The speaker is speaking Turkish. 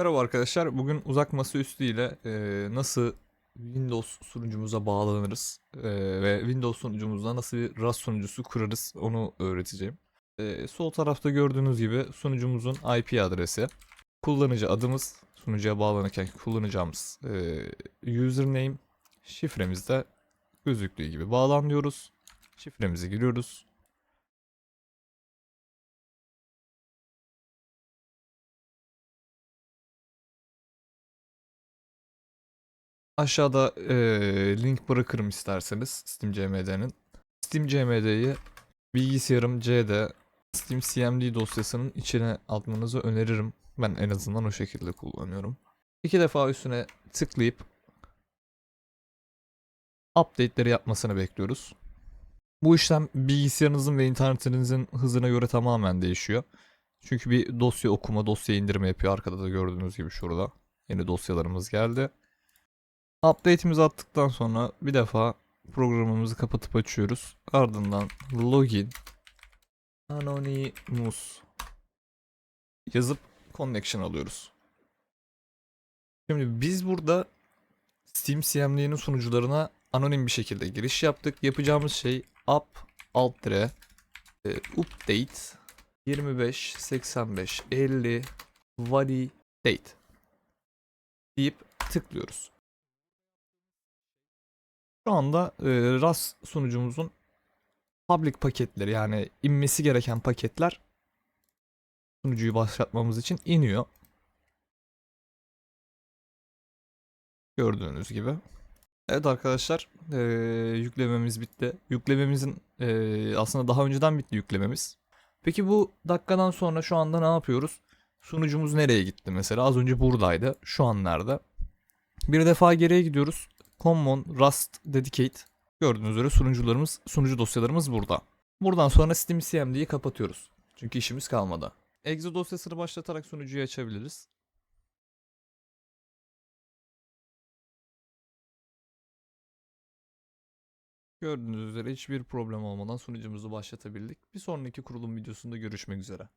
Merhaba arkadaşlar. Bugün uzak masaüstü ile e, nasıl Windows sunucumuza bağlanırız e, ve Windows sunucumuzda nasıl bir RAS sunucusu kurarız onu öğreteceğim. E, sol tarafta gördüğünüz gibi sunucumuzun IP adresi, kullanıcı adımız, sunucuya bağlanırken kullanacağımız e, username, şifremiz de gözüktüğü gibi bağlan. Şifremizi giriyoruz. Aşağıda eee, link bırakırım isterseniz SteamCMD'nin. SteamCMD'yi bilgisayarım C'de Steam CMD dosyasının içine atmanızı öneririm. Ben en azından o şekilde kullanıyorum. İki defa üstüne tıklayıp update'leri yapmasını bekliyoruz. Bu işlem bilgisayarınızın ve internetinizin hızına göre tamamen değişiyor. Çünkü bir dosya okuma, dosya indirme yapıyor. Arkada da gördüğünüz gibi şurada. Yeni dosyalarımız geldi. Update'imizi attıktan sonra bir defa programımızı kapatıp açıyoruz. Ardından login anonymous yazıp connection alıyoruz. Şimdi biz burada Steam CMD'nin sunucularına anonim bir şekilde giriş yaptık. Yapacağımız şey up alt dire e, update 25 85 50 validate deyip tıklıyoruz. Şu anda e, RAS sunucumuzun public paketleri yani inmesi gereken paketler sunucuyu başlatmamız için iniyor. Gördüğünüz gibi. Evet arkadaşlar e, yüklememiz bitti. Yüklememizin e, aslında daha önceden bitti yüklememiz. Peki bu dakikadan sonra şu anda ne yapıyoruz? Sunucumuz nereye gitti mesela? Az önce buradaydı. Şu an nerede? Bir defa geriye gidiyoruz. Common, Rust, Dedicate. Gördüğünüz üzere sunucularımız, sunucu dosyalarımız burada. Buradan sonra Steam kapatıyoruz. Çünkü işimiz kalmadı. Exe dosyasını başlatarak sunucuyu açabiliriz. Gördüğünüz üzere hiçbir problem olmadan sunucumuzu başlatabildik. Bir sonraki kurulum videosunda görüşmek üzere.